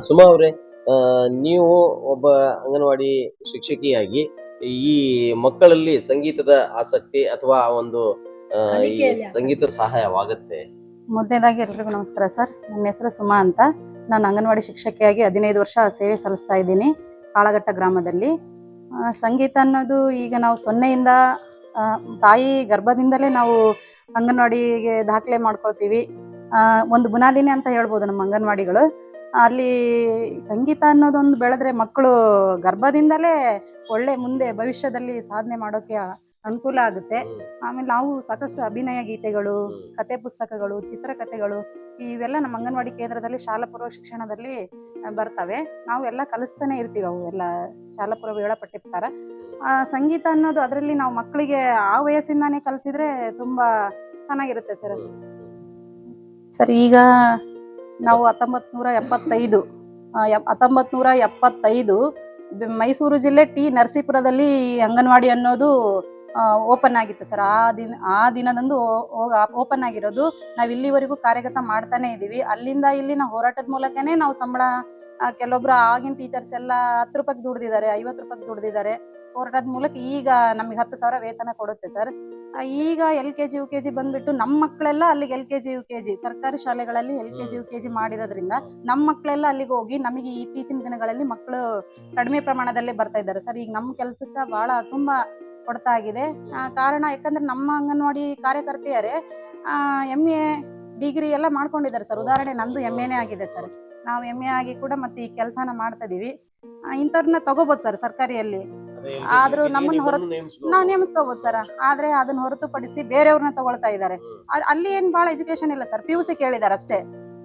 ಸುಮಾ ಅವರೇ ನೀವು ಒಬ್ಬ ಅಂಗನವಾಡಿ ಶಿಕ್ಷಕಿಯಾಗಿ ಈ ಮಕ್ಕಳಲ್ಲಿ ಸಂಗೀತದ ಆಸಕ್ತಿ ಅಥವಾ ಒಂದು ಈ. ಸಂಗೀತ ಸಹಾಯವಾಗುತ್ತೆ. ಮೊದಲನೇದಾಗಿ ಎಲ್ರಿಗೂ ನಮಸ್ಕಾರ ಸರ್. ನನ್ನ ಹೆಸರು ಸುಮಾ ಅಂತ. ನಾನು ಅಂಗನವಾಡಿ ಶಿಕ್ಷಕಿಯಾಗಿ ಹದಿನೈದು ವರ್ಷ ಸೇವೆ ಸಲ್ಲಿಸ್ತಾ ಇದ್ದೀನಿ ಕಾಳಘಟ್ಟ ಗ್ರಾಮದಲ್ಲಿ. ಆ, ಸಂಗೀತ ಅನ್ನೋದು ಈಗ ನಾವು ಸೊನ್ನೆಯಿಂದ ಆ, ತಾಯಿ ಗರ್ಭದಿಂದಲೇ ನಾವು ಅಂಗನವಾಡಿಗೆ ದಾಖಲೆ ಮಾಡ್ಕೊಳ್ತೀವಿ. ಆ, ಒಂದು ಬುನಾದಿನಿ ಅಂತ ಹೇಳ್ಬೋದು ನಮ್ಮ ಅಂಗನವಾಡಿಗಳು. ಅಲ್ಲಿ ಸಂಗೀತ ಅನ್ನೋದೊಂದು ಬೆಳೆದ್ರೆ ಮಕ್ಕಳು ಗರ್ಭದಿಂದಲೇ ಒಳ್ಳೆ ಮುಂದೆ ಭವಿಷ್ಯದಲ್ಲಿ ಸಾಧನೆ ಮಾಡೋಕೆ ಅನುಕೂಲ ಆಗುತ್ತೆ. ಆಮೇಲೆ ನಾವು ಸಾಕಷ್ಟು ಅಭಿನಯ ಗೀತೆಗಳು. ಕತೆ ಪುಸ್ತಕಗಳು ಚಿತ್ರಕಥೆಗಳು ಇವೆಲ್ಲ ನಮ್ಮ ಅಂಗನವಾಡಿ ಕೇಂದ್ರದಲ್ಲಿ ಶಾಲಾ ಪೂರ್ವ ಶಿಕ್ಷಣದಲ್ಲಿ ಬರ್ತವೆ. ನಾವು ಎಲ್ಲ ಕಲಿಸ್ತಾನೆ ಇರ್ತೀವಿ ಅವು ಎಲ್ಲ ಶಾಲಾ ಪೂರ್ವ ವೇಳಾಪಟ್ಟಿ ಆ, ಸಂಗೀತ ಅನ್ನೋದು ಅದರಲ್ಲಿ ನಾವು ಮಕ್ಕಳಿಗೆ ಆ ವಯಸ್ಸಿಂದಾನೇ ಕಲಿಸಿದ್ರೆ ತುಂಬಾ ಚೆನ್ನಾಗಿರುತ್ತೆ ಸರ್. ಸರ್ ಈಗ ನಾವು ಹತ್ತೊಂಬತ್ ನೂರ ಎಪ್ಪತ್ತೈದು ಹತ್ತೊಂಬತ್ ನೂರ ಎಪ್ಪತ್ತೈದು ಮೈಸೂರು ಜಿಲ್ಲೆ ಟಿ ನರಸೀಪುರದಲ್ಲಿ ಅಂಗನವಾಡಿ ಅನ್ನೋದು ಓಪನ್ ಆಗಿತ್ತು ಸರ್. ಆ ದಿನ, ಆ ದಿನದಂದು ಓಪನ್ ಆಗಿರೋದು. ನಾವು ಇಲ್ಲಿವರೆಗೂ ಕಾರ್ಯಗತ ಮಾಡ್ತಾನೆ ಇದ್ದೀವಿ ಅಲ್ಲಿಂದ ಇಲ್ಲಿನ ಹೋರಾಟದ ಮೂಲಕನೇ ನಾವು ಸಂಬಳ ಕೆಲವೊಬ್ರು ಆಗಿನ ಟೀಚರ್ಸ್ ಎಲ್ಲ ಹತ್ತು ರೂಪಾಯಿಗೆ ದುಡ್ದಿದ್ದಾರೆ, ಐವತ್ತು ರೂಪಾಯಿಗೆ ದುಡ್ದಿದ್ದಾರೆ. ಹೋರಾಟದ ಮೂಲಕ ಈಗ ನಮಗೆ ಹತ್ತು ಸಾವಿರ ವೇತನ ಕೊಡುತ್ತೆ ಸರ್. ಈಗ L K G U K G ಬಂದ್ಬಿಟ್ಟು ನಮ್ಮ ಮಕ್ಕಳೆಲ್ಲ ಅಲ್ಲಿಗೆ L K G U K G ಸರ್ಕಾರಿ ಶಾಲೆಗಳಲ್ಲಿ L K G U K G ಮಾಡಿರೋದ್ರಿಂದ ನಮ್ಮ ಮಕ್ಕಳೆಲ್ಲ ಅಲ್ಲಿಗೆ ಹೋಗಿ ನಮಗೆ ಇತ್ತೀಚಿನ ದಿನಗಳಲ್ಲಿ ಮಕ್ಕಳು ಕಡಿಮೆ ಪ್ರಮಾಣದಲ್ಲಿ ಬರ್ತಾ ಇದ್ದಾರೆ ಸರ್. ಈಗ ನಮ್ಮ ಕೆಲಸಕ್ಕೆ ಬಹಳ ತುಂಬಾ ಕೊಡ್ತಾ ಆಗಿದೆ. ಕಾರಣ ಯಾಕಂದ್ರೆ ನಮ್ಮ ಅಂಗನವಾಡಿ ಕಾರ್ಯಕರ್ತೆಯರೇ ಎಂ ಎ ಡಿಗ್ರಿ ಎಲ್ಲ ಮಾಡ್ಕೊಂಡಿದ್ದಾರೆ ಸರ್. ಉದಾಹರಣೆ ನಮ್ದು ಎಂ ಎನೇ ಆಗಿದೆ ಸರ್. ನಾವು ಎಂ ಎ ಆಗಿ ಕೂಡ ಮತ್ತೆ ಈ ಕೆಲಸನ ಮಾಡ್ತಾ ಇದೀವಿ. ಇಂಥವ್ರನ್ನ ತಗೋಬೋದು ಸರ್ ಸರ್ಕಾರಿಯಲ್ಲಿ. ಆದ್ರೂ ನಮ್ಮನ್ನ ಹೊರತು-. ನಾವು ನೇಮಿಸ್ಕೋಬಹುದು ಸರ್. ಆದ್ರೆ ಅದನ್ನ ಹೊರತುಪಡಿಸಿ ಬೇರೆಯವ್ರನ್ನ ತಗೊಳ್ತಾ ಇದ್ದಾರೆ. ಅಲ್ಲಿ ಏನ್ ಬಹಳ ಎಜುಕೇಶನ್ ಇಲ್ಲ ಸರ್. ಪಿ ಯು ಸಿ ಕೇಳಿದಾರೆ ಅಷ್ಟೇ.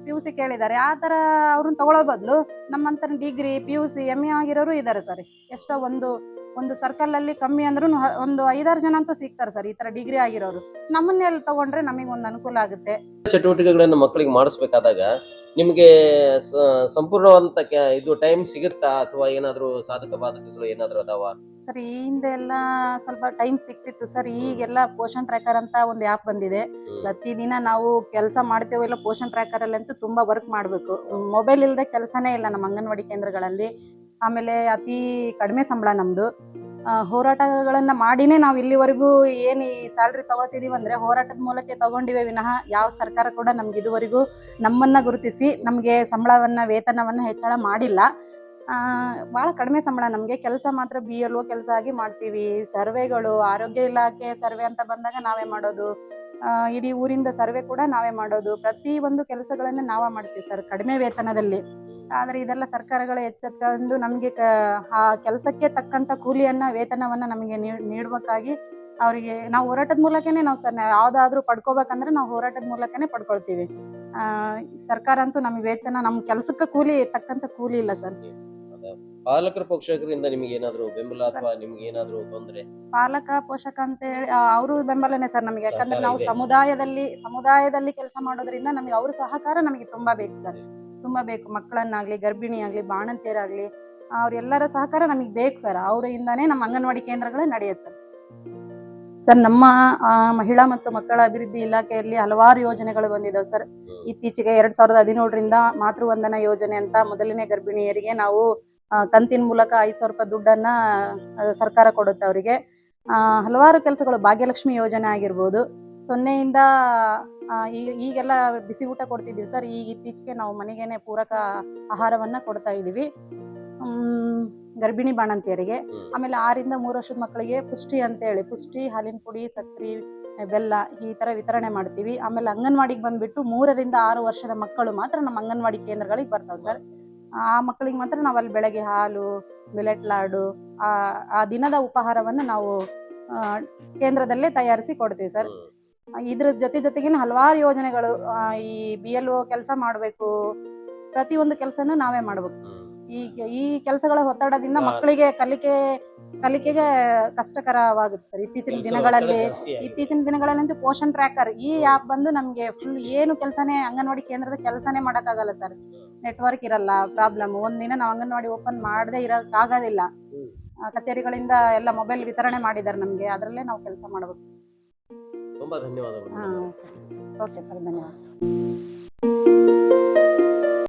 ಪಿ ಯು ಸಿ ಕೇಳಿದ್ದಾರೆ. ಆ ತರ ಅವ್ರನ್ನ ತಗೊಳ್ಳೋ ಬದಲು ನಮ್ಮಂತರ degree P U C M A ಆಗಿರೋರು ಇದ್ದಾರೆ ಸರ್. ಎಷ್ಟೋ ಒಂದು ಒಂದು ಸರ್ಕಲ್ ಅಲ್ಲಿ ಕಮ್ಮಿ ಅಂದ್ರೂ ಒಂದು ಐದಾರು ಜನ ಅಂತೂ ಸಿಗ್ತಾರೆ ಸರ್ ಈ ತರ ಡಿಗ್ರಿ ಆಗಿರೋರು. ನಮ್ಮನ್ನೆಲ್ಲ ತಗೊಂಡ್ರೆ ನಮಗೆ ಒಂದು ಅನುಕೂಲ ಆಗುತ್ತೆ. ಚಟುವಟಿಕೆಗಳನ್ನ ಮಕ್ಕಳಿಗೆ ಮಾಡಿಸ್ಬೇಕಾದಾಗ ನಿಮ್ಗೆ ಸಂಪೂರ್ಣವಂತ ಇದು ಟೈಮ್ ಸಿಗುತ್ತಾ? ಅಥವಾ ಏನಾದರೂ ಸಾಧಕ ಬಾಧಕಗಳು ಏನಾದರೂ ಅದಾವ? ಸರ್ ಈ ಹಿಂದೆ ಎಲ್ಲ ಸ್ವಲ್ಪ ಟೈಮ್ ಸಿಕ್ತಿತ್ತು ಸರ್. ಈಗೆಲ್ಲ ಪೋಷನ್ ಟ್ರ್ಯಾಕರ್ ಅಂತ ಒಂದು ಆ್ಯಪ್ ಬಂದಿದೆ. ಪ್ರತಿದಿನ ನಾವು ಕೆಲಸ ಮಾಡ್ತೇವೋ ಇಲ್ಲ ಪೋಷನ್ ಟ್ರ್ಯಾಕರ್ ಅಲ್ಲಿ ಅಂತೂ ತುಂಬಾ ವರ್ಕ್ ಮಾಡಬೇಕು. ಮೊಬೈಲ್ ಇಲ್ಲದೆ ಕೆಲಸನೇ ಇಲ್ಲ ನಮ್ಮ ಅಂಗನವಾಡಿ ಕೇಂದ್ರಗಳಲ್ಲಿ. ಆಮೇಲೆ ಅತಿ ಕಡಿಮೆ ಸಂಬಳ ನಮ್ದು. ಹೋರಾಟಗಳನ್ನ ಮಾಡಿನೇ ನಾವು ಇಲ್ಲಿವರೆಗೂ ಏನು ಈ ಸ್ಯಾಲ್ರಿ ತಗೊಳ್ತಿದೀವಿ ಅಂದ್ರೆ ಹೋರಾಟದ ಮೂಲಕ ತಗೊಂಡಿವೆ ವಿನಃ ಯಾವ ಸರ್ಕಾರ ಕೂಡ ನಮ್ಗೆ ಇದುವರೆಗೂ ನಮ್ಮನ್ನ ಗುರುತಿಸಿ ನಮಗೆ ಸಂಬಳವನ್ನ, ವೇತನವನ್ನ ಹೆಚ್ಚಳ ಮಾಡಿಲ್ಲ. ಬಹಳ ಕಡಿಮೆ ಸಂಬಳ ನಮಗೆ. ಕೆಲಸ ಮಾತ್ರ ಬಿ ಎಲ್ ಒ ಕೆಲಸ ಆಗಿ ಮಾಡ್ತೀವಿ. ಸರ್ವೆಗಳು, ಆರೋಗ್ಯ ಇಲಾಖೆ ಸರ್ವೆ ಅಂತ ಬಂದಾಗ ನಾವೇ ಮಾಡೋದು. ಇಡೀ ಊರಿಂದ ಸರ್ವೆ ಕೂಡ ನಾವೇ ಮಾಡೋದು. ಪ್ರತಿ ಒಂದು ಕೆಲಸಗಳನ್ನ ನಾವೇ ಮಾಡ್ತೀವಿ ಸರ್ ಕಡಿಮೆ ವೇತನದಲ್ಲಿ. ಆದ್ರೆ ಇದೆಲ್ಲ ಸರ್ಕಾರಗಳು ಎಚ್ಚೆತ್ಕೊಂಡು ನಮಗೆ ಆ ಕೆಲಸಕ್ಕೆ ತಕ್ಕಂತ ಕೂಲಿಯನ್ನ ವೇತನವನ್ನ ನಮಗೆ ನೀಡಬೇಕಾಗಿ ಅವರಿಗೆ ನಾವು ಹೋರಾಟದ ಮೂಲಕನೇ ನಾವು ಸರ್ ನಾವು ಯಾವ್ದಾದ್ರು ಪಡ್ಕೋಬೇಕಂದ್ರೆ ನಾವು ಹೋರಾಟದ ಮೂಲಕನೇ ಪಡ್ಕೊಳ್ತೀವಿ. ಆ, ಸರ್ಕಾರ ಅಂತೂ ನಮಗೆ ವೇತನ ನಮ್ಮ ಕೆಲಸಕ್ಕೆ ಕೂಲಿ ತಕ್ಕಂತ ಕೂಲಿ ಇಲ್ಲ ಸರ್. ಪಾಲಕರ ಪೋಷಕರಿಂದ ನಿಮಗೆ ಏನಾದರೂ ಬೆಂಬಲ ಅಥವಾ ನಿಮ್ಗೆ ಏನಾದರೂ ತೊಂದರೆ? ಪಾಲಕ ಪೋಷಕ ಅಂತ ಹೇಳಿ ಅವರು ಬೆಂಬಲನೇ ಸರ್ ನಮಗೆ. ಯಾಕಂದ್ರೆ ನಾವು ಸಮುದಾಯದಲ್ಲಿ ಸಮುದಾಯದಲ್ಲಿ ಕೆಲಸ ಮಾಡೋದ್ರಿಂದ ನಮಗೆ ಅವ್ರ ಸಹಕಾರ ನಮಗೆ ತುಂಬಾ ಬೇಕು ಸರ್. ತುಂಬಾ ಬೇಕು ಮಕ್ಕಳನ್ನಾಗ್ಲಿ ಗರ್ಭಿಣಿ ಆಗ್ಲಿ ಬಾಣಂತಿಯರಾಗ್ಲಿ, ಅವರೆಲ್ಲರ ಸಹಕಾರ ನಮಗೆ ಬೇಕು ಸರ್. ಅವರಿಂದಾನೇ ನಮ್ಮ ಅಂಗನವಾಡಿ ಕೇಂದ್ರಗಳೇ ನಡೆಯುತ್ತೆ ಸರ್. ಸರ್, ನಮ್ಮ ಮಹಿಳಾ ಮತ್ತು ಮಕ್ಕಳ ಅಭಿವೃದ್ಧಿ ಇಲಾಖೆಯಲ್ಲಿ ಹಲವಾರು ಯೋಜನೆಗಳು ಬಂದಿದ್ದಾವೆ ಸರ್. ಇತ್ತೀಚೆಗೆ ಎರಡ್ ಸಾವಿರದ ಹದಿನೇಳರಿಂದ ಮಾತೃವಂದನ ಯೋಜನೆ ಅಂತ ಮೊದಲನೇ ಗರ್ಭಿಣಿಯರಿಗೆ ನಾವು ಕಂತಿನ ಮೂಲಕ ಐದು ಸಾವಿರ ರೂಪಾಯಿ ದುಡ್ಡನ್ನ ಸರ್ಕಾರ ಕೊಡುತ್ತೆ ಅವರಿಗೆ. ಹಲವಾರು ಕೆಲಸಗಳು ಭಾಗ್ಯಲಕ್ಷ್ಮಿ ಯೋಜನೆ ಆಗಿರ್ಬೋದು. ಸೊನ್ನೆಯಿಂದ ಈಗ ಈಗೆಲ್ಲ ಬಿಸಿ ಊಟ ಕೊಡ್ತಿದ್ದೀವಿ ಸರ್. ಈಗ ಇತ್ತೀಚೆಗೆ ನಾವು ಮನೆಗೇನೆ ಪೂರಕ ಆಹಾರವನ್ನ ಕೊಡ್ತಾ ಇದ್ದೀವಿ. ಗರ್ಭಿಣಿ ಬಾಣಂತಿಯರಿಗೆ. ಆಮೇಲೆ ಆರಿಂದ ಮೂರು ವರ್ಷದ ಮಕ್ಕಳಿಗೆ ಪುಷ್ಟಿ ಅಂತ ಹೇಳಿ ಪುಷ್ಟಿ ಹಾಲಿನ ಪುಡಿ ಸಕ್ರಿ ಬೆಲ್ಲ ಈ ತರ ವಿತರಣೆ ಮಾಡ್ತೀವಿ. ಆಮೇಲೆ ಅಂಗನವಾಡಿಗೆ ಬಂದ್ಬಿಟ್ಟು ಮೂರರಿಂದ ಆರು ವರ್ಷದ ಮಕ್ಕಳು ಮಾತ್ರ ನಮ್ಮ ಅಂಗನವಾಡಿ ಕೇಂದ್ರಗಳಿಗೆ ಬರ್ತಾವೆ ಸರ್. ಆ ಮಕ್ಕಳಿಗೆ ಮಾತ್ರ ನಾವು ಅಲ್ಲಿ ಬೆಳಗ್ಗೆ ಹಾಲು ಮಿಲೆಟ್ ಲಾಡು ಆ ಆ ದಿನದ ಉಪಹಾರವನ್ನು ನಾವು ಕೇಂದ್ರದಲ್ಲೇ ತಯಾರಿಸಿ ಕೊಡ್ತೀವಿ ಸರ್. ಇದ್ರ ಜೊತೆ ಜೊತೆಗಿನ ಹಲವಾರು ಯೋಜನೆಗಳು ಈ ಬಿ ಎಲ್ ಒ ಕೆಲಸ ಮಾಡಬೇಕು. ಒಂದು ಕೆಲಸನೂ ನಾವೇ ಮಾಡ್ಬೇಕು. ಈ ಈ ಕೆಲಸಗಳ ಒತ್ತಡದಿಂದ ಮಕ್ಕಳಿಗೆ ಕಲಿಕೆ ಕಲಿಕೆಗೆ ಕಷ್ಟಕರವಾಗುತ್ತೆ ಸರ್. ಇತ್ತೀಚಿನ ದಿನಗಳಲ್ಲಿ ಇತ್ತೀಚಿನ ದಿನಗಳಲ್ಲಂತೂ ಪೋಷನ್ ಟ್ರ್ಯಾಕರ್ ಈ ಆ್ಯಪ್ ಬಂದು ನಮಗೆ ಫುಲ್ ಏನು ಕೆಲಸನೇ ಅಂಗನವಾಡಿ ಕೇಂದ್ರದ ಕೆಲಸನೇ ಮಾಡೋಕ್ಕಾಗಲ್ಲ ಸರ್. ನೆಟ್ವರ್ಕ್ ಇರಲ್ಲ ಪ್ರಾಬ್ಲಮ್. ಒಂದಿನ ನಾವು ಅಂಗನವಾಡಿ ಓಪನ್ ಮಾಡದೆ ಇರೋಕ್ಕಾಗೋದಿಲ್ಲ ಕಚೇರಿಗಳಿಂದ ಎಲ್ಲ ಮೊಬೈಲ್ ವಿತರಣೆ ಮಾಡಿದ್ದಾರೆ ನಮಗೆ. ಅದರಲ್ಲೇ ನಾವು ಕೆಲಸ ಮಾಡಬೇಕು. ತುಂಬಾ ಧನ್ಯವಾದಗಳು ಹಾಂ ಓಕೆ ಸರ್ ಧನ್ಯವಾದ.